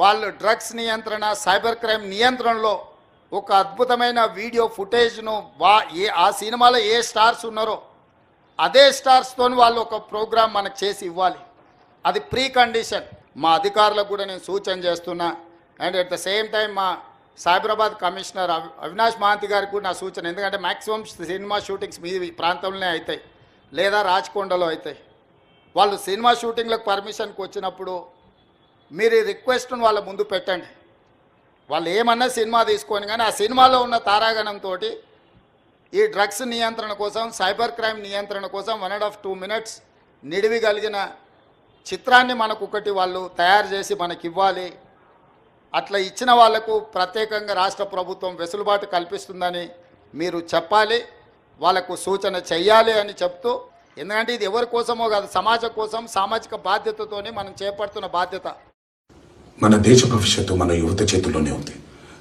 వాళ్ళు డ్రగ్స్ నియంత్రణ cyber crime నియంత్రణలో ఒక అద్భుతమైన వీడియో ఫుటేజ్ను వా ఏ ఆ సినిమాలో ఏ స్టార్స్ ఉన్నారో అదే స్టార్స్తో వాళ్ళు ఒక ప్రోగ్రామ్ మనకు చేసి ఇవ్వాలి. అది ప్రీ కండిషన్ మా అధికారులకు కూడా నేను సూచన చేస్తున్నా. And at the same time మా సైబరాబాద్ కమిషనర్ అవి అవినాష్ మహాంతి గారికి కూడా నా సూచన. ఎందుకంటే మ్యాక్సిమం సినిమా షూటింగ్స్ మీ ప్రాంతంలోనే అవుతాయి లేదా రాచకొండలో అవుతాయి వాళ్ళు సినిమా షూటింగ్లకు పర్మిషన్కి వచ్చినప్పుడు మీరు ఈ రిక్వెస్ట్ను వాళ్ళ ముందు పెట్టండి. వాళ్ళు ఏమన్నా సినిమా తీసుకొని కానీ ఆ సినిమాలో ఉన్న తారాగణంతో ఈ డ్రగ్స్ నియంత్రణ కోసం సైబర్ క్రైమ్ నియంత్రణ కోసం one and half two minutes నిడివి కలిగిన చిత్రాన్ని మనకు ఒకటి వాళ్ళు తయారు చేసి మనకి ఇవ్వాలి అట్లా ఇచ్చిన వాళ్ళకు ప్రత్యేకంగా రాష్ట్ర ప్రభుత్వం వెసులుబాటు కల్పిస్తుందని మీరు చెప్పాలి. వాళ్ళకు సూచన చెయ్యాలి అని చెప్తూ ఎందుకంటే ఇది ఎవరి కోసమో కాదు సమాజం కోసం సామాజిక బాధ్యతతోనే మనం చేపడుతున్న బాధ్యత. మన దేశ భవిష్యత్తు మన యువత చేతుల్లోనే ఉంది.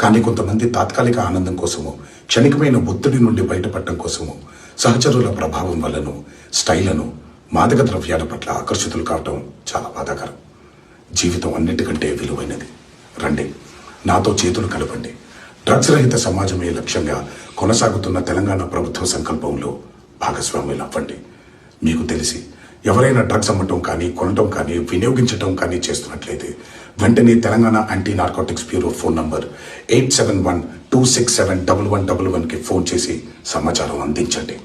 కానీ కొంతమంది తాత్కాలిక ఆనందం కోసము క్షణికమైన ఒత్తిడి నుండి బయటపడటం కోసము సహచరుల ప్రభావం వల్లను స్టైలను మాదక ద్రవ్యాల పట్ల ఆకర్షితులు కావటం చాలా బాధాకరం. జీవితం అన్నిటికంటే విలువైనది. రండి నాతో చేతులు కలపండి. డ్రగ్స్ రహిత సమాజమే లక్ష్యంగా కొనసాగుతున్న తెలంగాణ ప్రభుత్వ సంకల్పంలో భాగస్వామ్యులు అవ్వండి. మీకు తెలిసి ఎవరైనా డ్రగ్స్ అమ్మటం కానీ కొనటం కానీ వినియోగించటం కానీ చేస్తున్నట్లయితే వెంటనే Telangana anti narcotics bureau phone number eight seven one two six seven double one double వన్కి ఫోన్ చేసి సమాచారం అందించండి.